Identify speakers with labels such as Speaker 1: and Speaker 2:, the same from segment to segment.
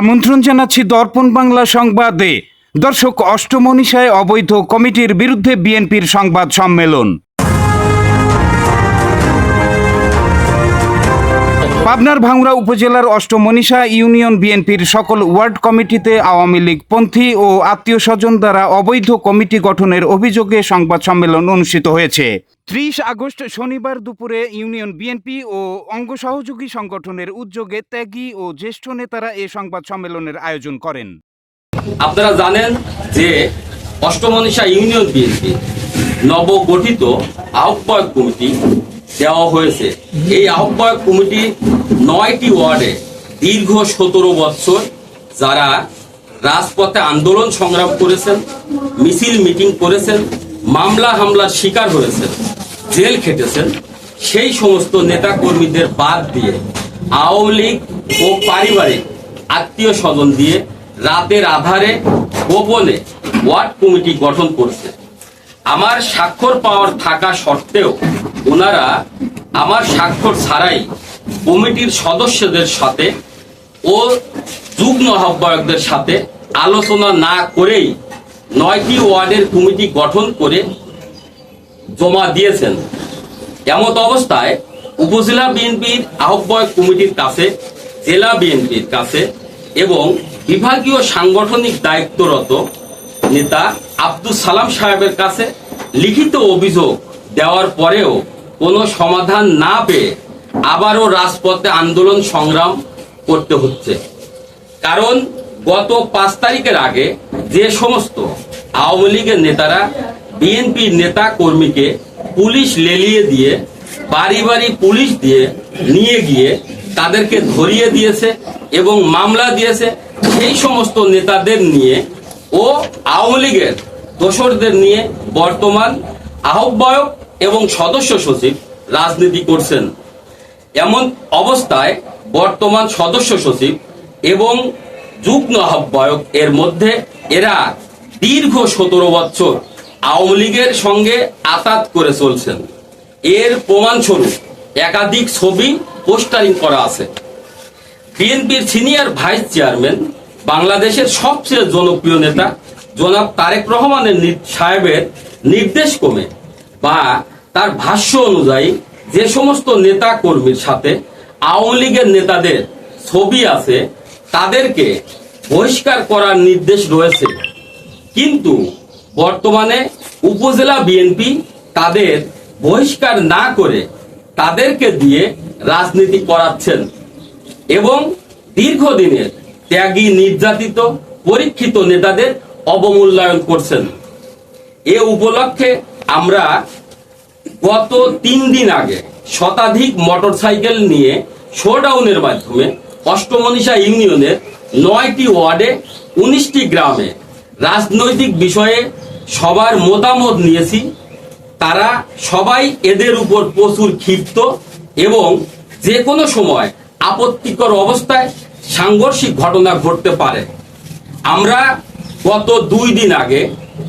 Speaker 1: আমন্ত্রণ জানাচ্ছি দর্পণ বাংলা সংবাদে। দর্শক অষ্টমনীষায় অবৈধ কমিটির বিরুদ্ধে বিএনপির সংবাদ সম্মেলন। পাবনার ভাঙড়া উপজেলার অষ্টমনীষা ইউনিয়ন বিএনপির সকল ওয়ার্ড কমিটিতে আওয়ামী লীগ পন্থী ও আত্মীয় স্বজন দ্বারা অবৈধ কমিটি গঠনের অভিযোগে সংবাদ সম্মেলন অনুষ্ঠিত হয়েছে। ত্রিশ আগস্ট শনিবার দুপুরে ইউনিয়ন বিএনপি ও অঙ্গ সহযোগী সংগঠনের উদ্যোগে ত্যাগী ও জ্যেষ্ঠ নেতারা এ সংবাদ সম্মেলনের আয়োজন করেন।
Speaker 2: আপনারা জানেন যে অষ্টমনীষা ইউনিয়ন বিএনপি নবগঠিত আহ্বায়ক কমিটি দেওয়া হয়েছে। এই আহ্বায়ক কমিটি নয়টি ওয়ার্ডে দীর্ঘ সতেরো বছর যারা রাজপথে আন্দোলন সংগ্রাম করেছেন, মিছিল মিটিং করেছেন মামলা হামলার শিকার হয়েছেন, জেল খেটেছেন, সেই সমস্ত নেতা কর্মীদের বাদ দিয়ে আওয়ামী লীগ ও পারিবারিক আত্মীয় স্বজন দিয়ে রাতের আধারে গোপনে ওয়ার্ড কমিটি গঠন করছে। আমার স্বাক্ষর পাওয়ার থাকা সত্ত্বেও ওনারা আমার স্বাক্ষর ছাড়াই কমিটির সদস্যদের সাথে ও যুগ্ম আহ্বায়কদের সাথে আলোচনা না করেই নয়টি ওয়ার্ডের কমিটি গঠন করে জমা দিয়েছেন। এমত অবস্থায় উপজেলা বিএনপির আহ্বায়ক কমিটির কাছে, জেলা বিএনপির কাছে এবং বিভাগীয় সাংগঠনিক দায়িত্বরত নেতা আব্দুল সালাম সাহেবের কাছে লিখিত অভিযোগ দেওয়ার পরেও কোনো সমাধান না পেয়ে আবারও রাজপথে আন্দোলন সংগ্রাম করতে হচ্ছে। কারণ গত পাঁচ তারিখের আগে যে সমস্ত আওয়ামী লীগের নেতারা বিএনপির নেতা কর্মীকে পুলিশ লেলিয়ে দিয়ে, বাড়ি বাড়ি পুলিশ দিয়ে নিয়ে গিয়ে তাদেরকে ধরিয়ে দিয়েছে এবং মামলা দিয়েছে, সেই সমস্ত নেতাদের নিয়ে ও আওয়ামী লীগের দোসরদের নিয়ে বর্তমান আহ্বায়ক এবং সদস্য সচিব রাজনীতি করছেন। এমন অবস্থায় বর্তমান সদস্য সচিব এবং যুগ্ম আহ্বায়ক এর মধ্যে এরা দীর্ঘ সতেরো বছর আওয়ামী লীগের সঙ্গে আতাত করে চলছেন। এর প্রমাণস্বরূপ একাধিক ছবি পোস্টারিং করা আছে। বিএনপির সিনিয়র ভাইস চেয়ারম্যান, বাংলাদেশের সবচেয়ে জনপ্রিয় নেতা জনাব তারেক রহমানের সাহেবের নির্দেশ কমে বা তার ভাষ্য অনুযায়ী যে সমস্ত নেতা কর্মীর সাথে আওয়ামী লীগের নেতাদের ছবি আছে তাদেরকে বহিষ্কার করার নির্দেশ রয়েছে। কিন্তু বর্তমানে উপজেলা বিএনপি তাদের বহিষ্কার না করে তাদেরকে দিয়ে রাজনীতি করাচ্ছেন এবং দীর্ঘদিনের ত্যাগী নির্যাতিত, পরীক্ষিত নেতাদের অবমূল্যায়ন করছেন। এ উপলক্ষে আমরা গত তিন দিন আগে শতাধিক মোটরসাইকেল নিয়ে শোডাউনের মাধ্যমে অষ্টমনীষা ইউনিয়নের নয়টি ওয়ার্ডে উনিশটি গ্রামে রাজনৈতিক বিষয়ে সবার মতামত নিয়েছি। তারা সবাই এদের উপর প্রচুর ক্ষিপ্ত এবং যে কোনো সময় আপত্তিকর অবস্থায় সাংঘর্ষিক ঘটনা ঘটতে পারে। আমরা গত দুই দিন আগে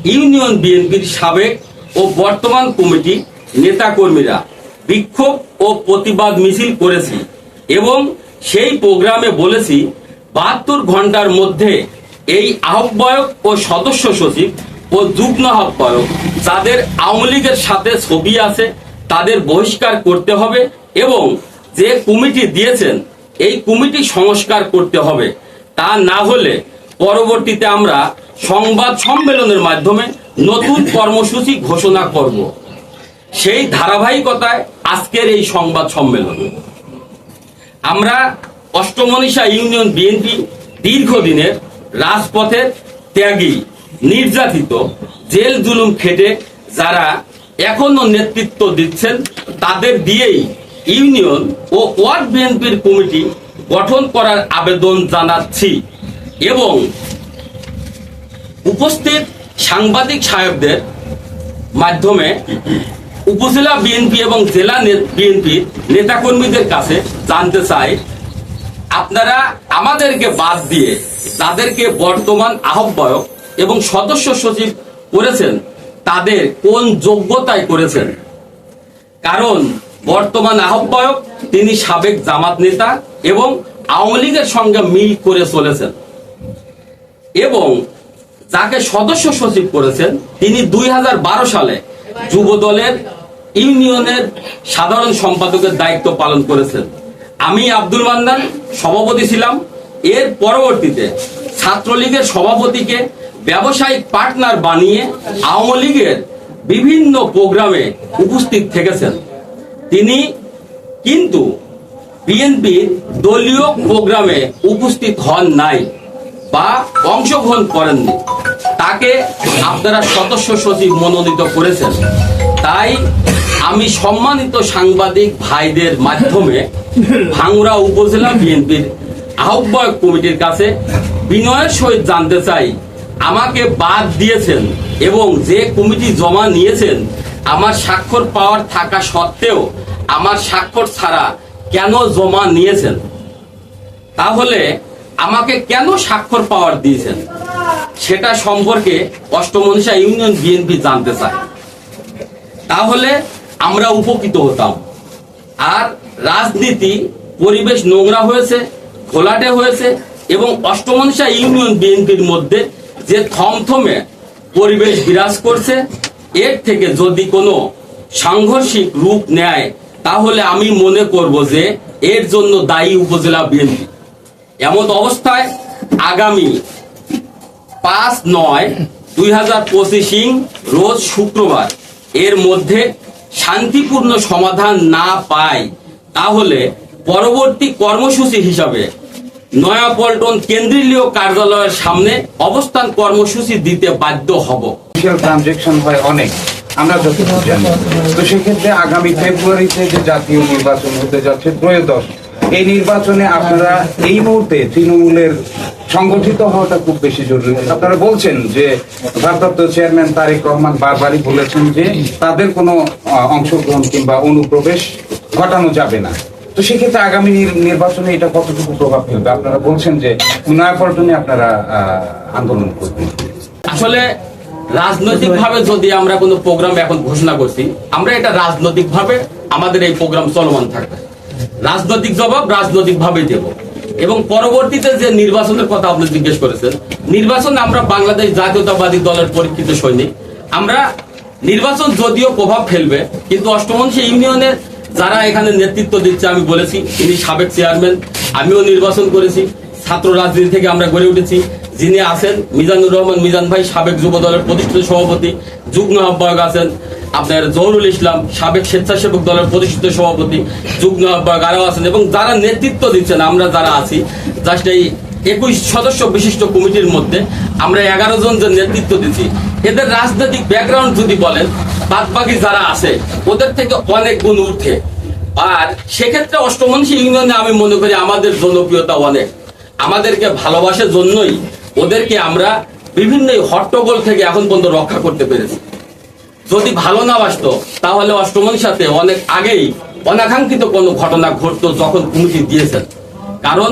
Speaker 2: ইউনিয়ন বিএনপির সাবেক ও বর্তমান কমিটি নেতাকর্মীরা বিক্ষোভ ও প্রতিবাদ মিছিল করেছি এবং সেই প্রোগ্রামে বলেছি, বাহাত্তর ঘণ্টার মধ্যে এই আহ্বায়ক ও সদস্য সচিব ও যুগ্ম আহ্বায়ক যাদের আওয়ামী লীগের সাথে ছবি আছে, তাদের বহিষ্কার করতে হবে এবং যে কমিটি দিয়েছেন, এই কমিটি সংস্কার করতে হবে। তা না হলে পরবর্তীতে আমরা সংবাদ সম্মেলনের মাধ্যমে নতুন কর্মসূচি ঘোষণা করব। সেই ধারাবাহিকতায় আজকের এই সংবাদ সম্মেলন। আমরা অষ্টমনীষা ইউনিয়ন বিএনপি দীর্ঘদিনের রাজপথের ত্যাগী, নির্যাতিত, জেল জুলুম খেটে যারা এখনও নেতৃত্ব দিচ্ছেন, তাদের দিয়েই ইউনিয়ন ও ওয়ার্ড বিএনপির কমিটি গঠন করার আবেদন জানাচ্ছি এবং উপস্থিত সাংবাদিক সাহেবদের মাধ্যমে উপজেলা বিএনপি এবং জেলা বিএনপির নেতাকর্মীদের কাছে জানতে চাই, আপনারা আমাদেরকে বাদ দিয়ে তাদেরকে বর্তমান আহ্বায়ক এবং সদস্য সচিব করেছেন, তাদের কোন যোগ্যতায় করেছেন? কারণ বর্তমান আহ্বায়ক, তিনি সাবেক জামাত নেতা এবং আওয়ামী লীগের সঙ্গে মিল করে চলেছেন। এবং যাকে সদস্য সচিব করেছেন, তিনি দুই হাজার বারো সালে যুব দলের ইউনিয়নের সাধারণ সম্পাদকের দায়িত্ব পালন করেছেন। আমি আব্দুল মান্নান, সভাপতি ছিলাম। এর পরবর্তীতে ছাত্রলীগের সভাপতিকে ব্যবসায়িক পার্টনার বানিয়ে আওয়ামী লীগের বিভিন্ন প্রোগ্রামে উপস্থিত থেকেছেন। তিনি কিন্তু বিএনপির দলীয় প্রোগ্রামে উপস্থিত হন নাই বা অংশগ্রহণ করেননি। তাকে আপনারা সদস্য সচিব মনোনীত করেছেন। তাই আমি সম্মানিত সাংবাদিক ভাইদের মাধ্যমে ভাঙ্গুড়া উপজেলা বিএনপির আহ্বায়ক কমিটির কাছে বিনয়ের সহিত জানতে চাই। আমাকে বাদ দিয়েছেন এবং যে কমিটি জমা নিয়েছেন, আমার স্বাক্ষর পাওয়ার থাকা সত্ত্বেও আমার স্বাক্ষর ছাড়া কেন জমা নিয়েছেন? তাহলে আমাকে কেন স্বাক্ষর পাওয়ার দিয়েছেন? সেটা সম্পর্কে অষ্টমনীষা ইউনিয়ন বিএনপি জানতে চায়। তাহলে আমরা উপকৃত হতাম। আর রাজনীতি, পরিবেশ নোংরা হয়েছে, ঘোলাটে হয়েছে এবং অষ্টমনীষা ইউনিয়ন বিএনপির মধ্যে যে থমথমে পরিবেশ বিরাজ করছে, এর থেকে যদি কোনো সাংঘর্ষিক রূপ নেয়, তাহলে আমি মনে করব যে এর জন্য দায়ী উপজেলা বিএনপি। এমন অবস্থায় আগামী পাঁচ নয় দুই হাজার পঁচিশিং রোজ শুক্রবার, এর মধ্যে শান্তিপূর্ণ সমাধান না পাই, তাহলে পরবর্তী কর্মসূচি হিসাবে নয়াপল্টন কেন্দ্রীয় কার্যালয়ের সামনে অবস্থান কর্মসূচি দিতে বাধ্য হব।
Speaker 1: ট্রানজেকশন হয় অনেক, আমরা যতটুকু জানি। তো সেক্ষেত্রে আগামী ফেব্রুয়ারিতে যে জাতীয় নির্বাচন হতে যাচ্ছে ত্রয়োদশ, এই নির্বাচনে আপনারা এই মুহূর্তে তৃণমূলের সংগঠিত হওয়াটা খুব বেশি জরুরি আপনারা বলছেন যে ভারপ্রাপ্ত চেয়ারম্যান তারেক রহমান বারবারই বলেছেন যে তাদের কোনো অংশগ্রহণ কিংবা অনুপ্রবেশ ঘটানো যাবে না। তো সেক্ষেত্রে আগামী নির্বাচনে এটা কতটুকু প্রভাব ফেলবে? আপনারা বলছেন যে নয়াপল্টনে আপনারা আন্দোলন করবেন।
Speaker 2: আসলে রাজনৈতিক ভাবে যদি আমরা কোনো প্রোগ্রাম এখন ঘোষণা করছি, আমরা এটা রাজনৈতিক ভাবে আমাদের এই প্রোগ্রাম চলমান থাকবে। রাজনৈতিক জবাব রাজনৈতিক ভাবে দেব। এবং পরবর্তীতে যে নির্বাচনের কথা আপনি জিজ্ঞেস করেছেন, নির্বাচন আমরা বাংলাদেশ জাতীয়তাবাদী দলের পরীক্ষিত সৈনিক। আমরা নির্বাচন যদিও প্রভাব ফেলবে, কিন্তু অষ্টমংশী ইউনিয়নের যারা এখানে নেতৃত্ব দিচ্ছে, আমি বলেছি, তিনি সাবেক চেয়ারম্যান, আমিও নির্বাচন করেছি। ছাত্র রাজনীতি থেকে আমরা গড়ে উঠেছি। যিনি আছেন মিজানুর রহমান, মিজান ভাই, সাবেক যুব দলের প্রতিষ্ঠিত সভাপতি। যুগ্ম আহ্বায়ক আছেন আপনার জহরুল ইসলাম, সাবেক স্বেচ্ছাসেবক দলের প্রতিষ্ঠিত সভাপতি। যুগ্ম আহ্বায়ক আরও আছেন এবং যারা নেতৃত্ব দিচ্ছেন, আমরা যারা আছি জাস্ট এই একুশ সদস্য বিশিষ্ট কমিটির মধ্যে আমরা এগারো জন যে নেতৃত্ব দিচ্ছি, এদের রাজনৈতিক ব্যাকগ্রাউন্ড যদি বলেন বাদ বাকি যারা আছে, ওদের থেকে অনেক গুণ উঠে আর সেক্ষেত্রে অষ্টমনসী ইউনিয়নে আমি মনে করি আমাদের জনপ্রিয়তা অনেক। আমাদেরকে ভালোবাসার জন্যই ওদেরকে আমরা বিভিন্ন হট্টগোল থেকে এখন পর্যন্ত রক্ষা করতে পেরেছি। যদি ভালো না বাসতো, তাহলে অষ্টমীর সাথে অনেক আগেই অনাকাঙ্ক্ষিত কোনো ঘটনা ঘটতো যখন কমিটি দিয়েছেন। কারণ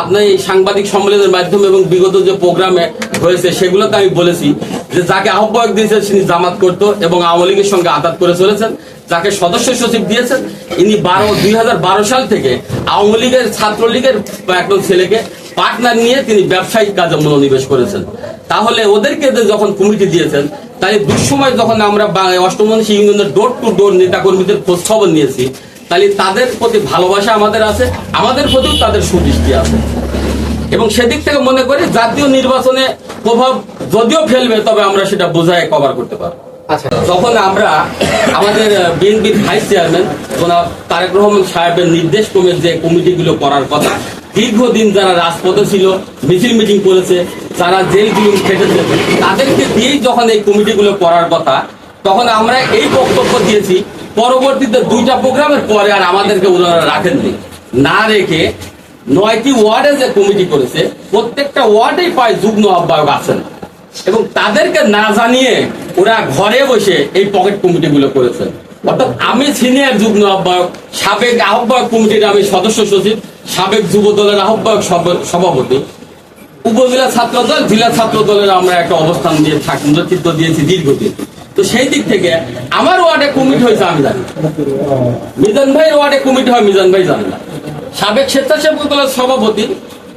Speaker 2: আপনি এই সাংবাদিক সম্মেলনের মাধ্যমে এবং বিগত যে প্রোগ্রামে হয়েছে, সেগুলোতে আমি বলেছি যে যাকে আহ্বায়ক দিয়েছেন, তিনি জামাত করতো এবং আওয়ামী লীগের সঙ্গে আঘাত করে চলেছেন, যাকে সদস্য সচিব দিয়েছেন, ইনি বারো দুই সাল থেকে আওয়ামী লীগের, ছাত্রলীগের একজন ছেলেকে পার্টনার নিয়ে তিনি ব্যবসায়িক কাজে মনোনিবেশ করেছেন। তাহলে ওদেরকে যখন কমিটি দিয়েছেন তাই দুঃসময় যখন আমরা অষ্টমনসী ইউনিয়নের ডোর টু ডোর নেতাকর্মীদের খোঁজ খবর নিয়েছি তাহলে তাদের প্রতি ভালোবাসা আমাদের আছে আমাদের প্রতিও তাদের সুদৃষ্টি আছে। এবং সেদিক থেকে মনে করি জাতীয় নির্বাচনে প্রভাব যদিও ফেলবে তবে আমরা সেটা বোঝায় কভার করতে পারব।
Speaker 3: আচ্ছা।
Speaker 2: যখন আমরা আমাদের বিএনপির ভাইস চেয়ারম্যান জনাব তারেক রহমান সাহেবের নির্দেশ ক্রমে যে কমিটিগুলো করার কথা দীর্ঘদিন যারা রাজপথে ছিল, মিছিল মিটিং করেছে তারা জেল জুলুম খেটেছে, তাদেরকে দিয়েই যখন এই কমিটিগুলো করার কথা, তখন আমরা এই বক্তব্য দিয়েছি, পরবর্তীতে দুইটা প্রোগ্রামের পরে আর আমাদেরকে ওনারা রাখেননি। না রেখে নয়টি ওয়ার্ডে যে কমিটি করেছে, প্রত্যেকটা ওয়ার্ডেই প্রায় যুগ্ম আহ্বায়ক আছেন। এবং তাদেরকে না জানিয়ে ওরা ঘরে বসে এই পকেট কমিটিগুলো করেছেন। আমি সিনিয়র যুগ্ম আহ্বায়ক, সাবেক আহ্বায়ক কমিটির আমি সদস্য সচিব, সাবেক যুব দলের আহ্বায়ক সভাপতি। উপজেলা ছাত্র দল, জেলা ছাত্র দলের আমরা একটা অবস্থান দিয়ে থাকি নেতৃত্ব দিয়েছি দীর্ঘদিন। তো সেই দিক থেকে আমার ওয়ার্ডে কমিটি হয়েছে, আমি জানি। মিজান ভাই ওয়ার্ডে কমিটি হয়, মিজান ভাই জানে না। সাবেক স্বেচ্ছাসেবক দলের সভাপতি,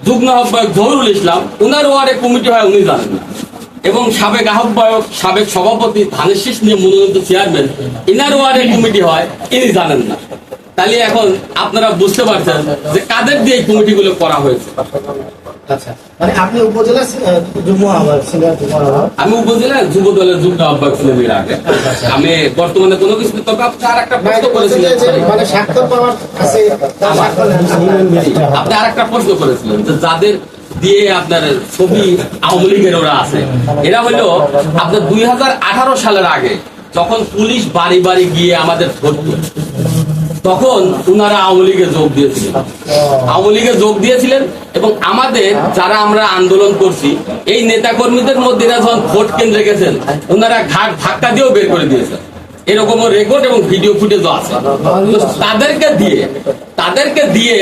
Speaker 2: যুগ্ম আহ্বায়ক জহুরুল ইসলাম, উনার ওয়ার্ডে কমিটি হয়, উনি জানেন না। এবং সাবেক আহ্বায়ক সাবেক সভাপতি ধানের শীষ নিয়ে মনোনীত চেয়ারম্যান ইনার ওয়ার্ডে কমিটি হয় ইনি জানেন না। তাহলে এখন আপনারা বুঝতে পারছেন যে কাদের দিয়ে এই কমিটিগুলো করা হয়েছে।
Speaker 3: আচ্ছা মানে উপজেলা
Speaker 2: আমি উপজেলার যুব দলের যুগ্ম আহ্বায়ক ছিলাম এর আগে। আমি বর্তমানে কোনো কিছু তবে আপনি আর একটা প্রশ্ন করেছিলেন।
Speaker 3: মানে
Speaker 2: আপনি আর একটা প্রশ্ন করেছিলেন যে যাদের দিয়ে আপনার ছবি আওয়ামী লীগের ওরা আছে। এরা হলো আপনার দুই হাজার আঠারো সালের আগে যখন পুলিশ বাড়ি বাড়ি গিয়ে আমাদের ধরত, তখন উনারা আওয়ামী লীগে যোগ দিয়েছিলেন। আওয়ামী লীগে যোগ দিয়েছিলেন এবং আমাদের যারা আমরা আন্দোলন করছি, এই নেতা কর্মীদের মধ্যে এরা যখন ভোট কেন্দ্রে গেছেন ওনারা ঘাট ধাক্কা দিয়েও বের করে দিয়েছেন। এরকম রেকর্ড এবং ভিডিও ফুটেজও আছে। তাদেরকে দিয়ে তাদেরকে দিয়ে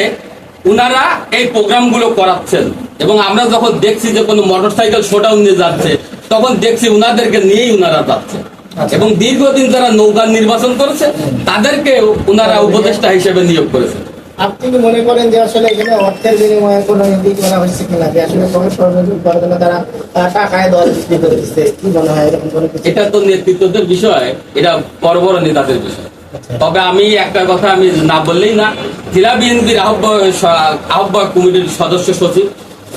Speaker 2: উনারা এই প্রোগ্রামগুলো করাচ্ছেন। এবং আমরা যখন দেখছি যে কোনো মোটরসাইকেল শোডাউন নিয়ে যাচ্ছে তখন দেখছি উনাদেরকে নিয়েই উনারা যাচ্ছে। এবং দীর্ঘদিন যারা নৌকা নির্বাচন করেছে তাদেরকে উনারা উপদেষ্টা হিসেবে নিয়োগ করেছে।
Speaker 3: আপনি কি মনে করেন যে আসলে এখানে অর্থের বিনিময়ে কোনো দিক করা হয়েছে কিনা? যে আসলে কবে সহযোগিতা করার জন্য তারা টাকায় দল বিক্রি করে দিচ্ছে কি মনে হয় এরকম কোনো কিছু?
Speaker 2: এটা তো নেতৃত্বদের বিষয় এটা বড় বড় নেতাদের বিষয়। তবে আমি একটা কথা আমি না বললেই না। জেলা বিএনপির আহ্বায়ক আহ্বায়ক কমিটির সদস্য সচিব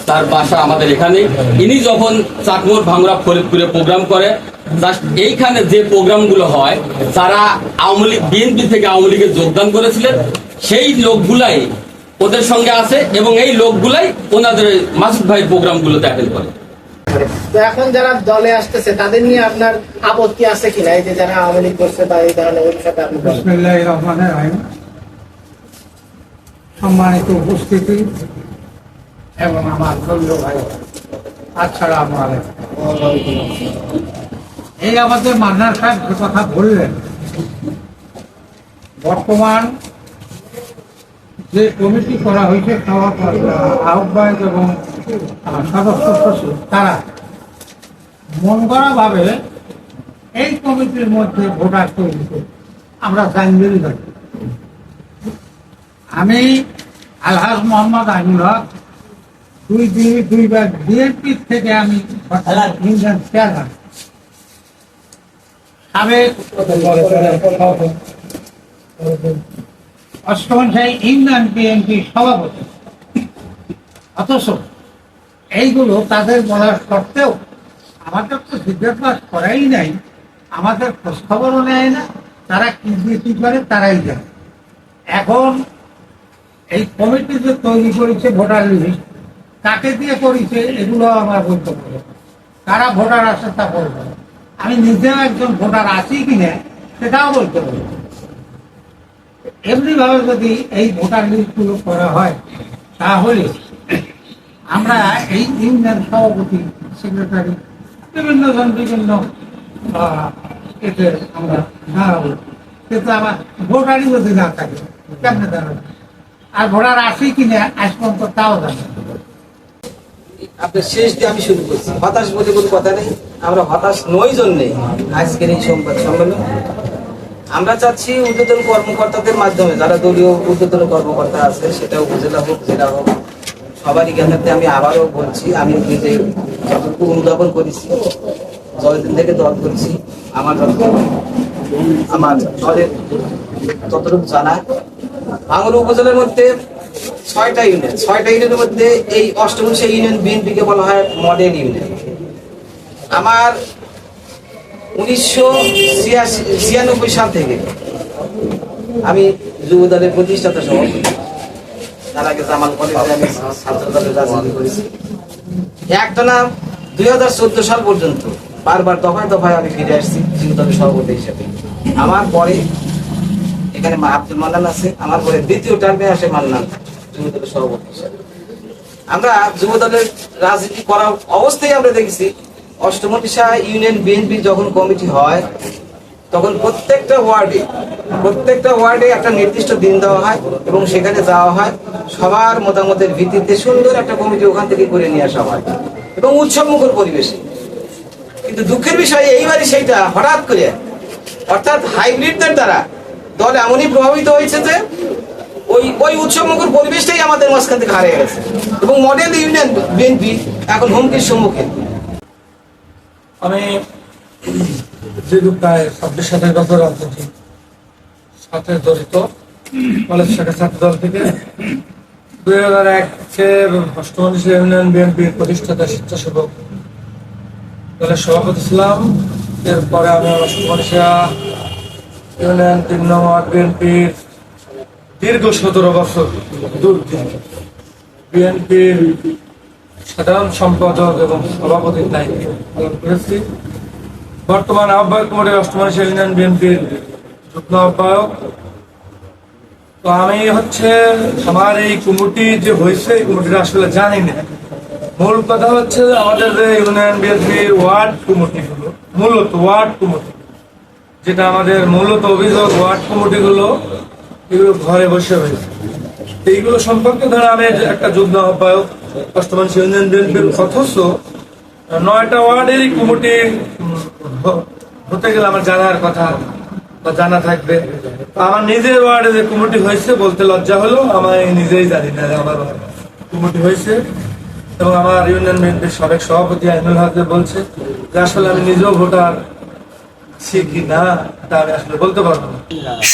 Speaker 2: তার বাসা আমাদের এখানে ইনি যখন চাকমোর ভাঙড়া ফরিদপুরে প্রোগ্রাম করে এইখানে যে প্রোগ্রামগুলো হয় যারা আওয়ামী লীগ বিএনপি থেকে আওয়ামী লীগে যোগদান করেছিলেন। সেই লোকগুলাই ওদের সঙ্গে আছে এবং এই লোকগুলাই ওনাদের মাসুদ ভাই প্রোগ্রামগুলোতে অ্যাটেন্ড করে।
Speaker 3: তো এখন যারা দলে আসতেছে তাদের নিয়ে আপনার আপত্তি আছে কিনা? এই যে যারা আওয়ামী লীগ করছে বা এই ধরনের আপনি
Speaker 4: সম্মানিত উপস্থিতি এবং আমার দলীয় ভাই। আমার এই আমাদের মান্নার সাহেব যে কথা বললেন, বর্তমান যে কমিটি করা হয়েছে আহ্বায়ক এবং সদস্য তারা মন করা ভাবে এই কমিটির মধ্যে ভোটার তৈরি আমরা আমি আলহাজ মোহাম্মদ আমিনুল হক দুই দুই দুইবার বিএনপি থেকে আমি ইন্ডিয়ান চেয়ারম্যান সাবেক অষ্টমশাহী ইন্ডিয়ান বিএনপি সভাপতি। অথচ এইগুলো তাদের বলার সত্ত্বেও আমাদের তো জিজ্ঞাসা করাই নাই, আমাদের খোঁজখবরও নেয় না, তারা কি দিয়ে করে তারাই জানে। এখন এই কমিটি যে তৈরি করেছে ভোটার লিস্ট কাকে দিয়ে করেছে এগুলো আমরা পারব কারা ভোটার আছে তা বলব আমি নিজেও একজন ভোটার আছি কিনা সেটাও বলতে পারব না। এমনিভাবে যদি এই ভোটার লিস্টগুলো করা হয়, তাহলে আমরা এই ইউনিয়ন সভাপতি, সেক্রেটারি, বিভিন্ন জন বিভিন্ন এতে আমরা দাঁড়াবো কিন্তু আমার ভোটারই যদি না থাকে, কেমনে দাঁড়াবো আর ভোটার আসে কিনা আজ পর্যন্ত তাও না।
Speaker 5: আপনার শেষ দিয়ে আমি শুরু করছি। হতাশ বলে কোনো কথা নেই। আমরা হতাশ নই জন্যে আজকের এই সংবাদ সম্মেলন। আমরা চাচ্ছি ঊর্ধ্বতন কর্মকর্তাদের মাধ্যমে, যারা দলীয় ঊর্ধ্বতন কর্মকর্তা আছে সেটা উপজেলা হোক, জেলা হোক, সবারই জ্ঞানার্থে আমি আবারও বলছি, আমি নিজে যতটুকু অনুধাবন করেছি, যতদিন থেকে দল করেছি, আমার যতটুকু আমার দলের ততটুকু জানা ভাঙর উপজেলার মধ্যে ছয়টা ইউনিয়ন ছয়টা ইউনিয়নের মধ্যে এই ইউনিয়ন বিএনপিকে বলা হয় মডেল ইউনিয়ন আমার উনিশশো ছিয়ানব্বই সাল থেকে আমি যুব দলের প্রতিষ্ঠাতা সভাপতি তার আগে জামাল কলেজে আমি রাজনীতি করেছি। একটানা দুই হাজার চোদ্দ সাল পর্যন্ত বারবার দফায় দফায় আমি ফিরে আসছি যুব দলের সভাপতি হিসেবে। আমার পরে এখানে আব্দুল মান্নান আছে, আমার পরে দ্বিতীয় টার্মে আসে মান্নান। যুব সভাপতি আমরা যুব দলের রাজনীতি করার অবস্থায় আমরা দেখেছি। অষ্টমটিশা ইউনিয়ন বিএনপি যখন কমিটি হয়, তখন প্রত্যেকটা ওয়ার্ডে প্রত্যেকটা ওয়ার্ডে একটা নির্দিষ্ট দিন দেওয়া হয় এবং সেখানে যাওয়া হয়। সবার মতামতের ভিত্তিতে সুন্দর একটা কমিটি ওখান থেকে করে নিয়ে আসা হয় এবং উৎসবমুখর পরিবেশে। কিন্তু দুঃখের বিষয় এইবারই সেইটা, হঠাৎ করে, অর্থাৎ হাইব্রিডদের দ্বারা দল এমনই প্রভাবিত হয়েছে যে ওই ওই উৎসবমুখর পরিবেশটাই আমাদের মাঝখান থেকে হারিয়ে গেছে। এবং মডেল ইউনিয়ন বিএনপি এখন হুমকির সম্মুখীন।
Speaker 6: আমি দীর্ঘ প্রায় ছাব্বিশ সাতের বছর রাজনীতি, সাথে জড়িত, কলেজ শাখা ছাত্র দল থেকে। দুই হাজার একের অষ্টমনিশ ইউনিয়ন বিএনপির প্রতিষ্ঠাতা স্বেচ্ছাসেবক দলের সভাপতি ছিলাম। এরপরে আমি অষ্টমনিশা ইউনিয়ন তিন নম্বর বিএনপির দীর্ঘ সতেরো বছর বিএনপির সাধারণ সম্পাদক এবং সভাপতির দায়িত্ব পালন করেছি। বর্তমান আহ্বায়ক কমিটির অষ্টমানি ইউনিয়ন বিএনপির যুগ্ম আহ্বায়ক। তো আমি হচ্ছে আমার এই কমিটি যে হয়েছে, এই কমিটিটা আসলে জানি না। মূল কথা হচ্ছে আমাদের যে ইউনিয়ন বিএনপি ওয়ার্ড কমিটিগুলো মূলত ওয়ার্ড কমিটি। যেটা আমাদের মূলত অভিযোগ ওয়ার্ড কমিটি কমিটিগুলো এগুলো ঘরে বসে হয়েছে এইগুলো সম্পর্কে ধরো আমি একটা যুগ্ম আহ্বায়ক, বর্তমান ইউনিয়ন বিএনপির অথচ নয়টা ওয়ার্ডেরই কমিটি হতে গেলে আমার জানার কথা বা জানা থাকবে। আমার নিজের ওয়ার্ডে যে কমিটি হয়েছে বলতে লজ্জা হলো, আমার নিজেই জানি না আমার কমিটি হয়েছে। এবং আমার ইউনিয়ন বিএনপির সাবেক সভাপতি আইনুল হাজে বলছে যে আসলে আমি নিজেও ভোটার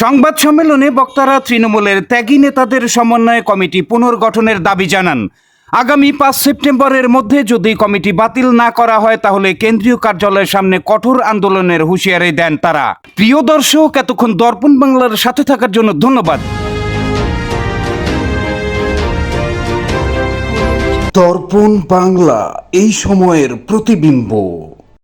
Speaker 1: সংবাদ সম্মেলনে বক্তারা তৃণমূলের ত্যাগী নেতাদের সমন্বয়ে কমিটি পুনর্গঠনের দাবি জানান। আগামী পাঁচ সেপ্টেম্বরের মধ্যে যদি কমিটি বাতিল না করা হয় তাহলে কেন্দ্রীয় কার্যালয়ের সামনে কঠোর আন্দোলনের হুঁশিয়ারি দেন তারা। প্রিয় দর্শক এতক্ষণ দর্পণ বাংলার সাথে থাকার জন্য ধন্যবাদ। দর্পণ বাংলা এই সময়ের প্রতিবিম্ব।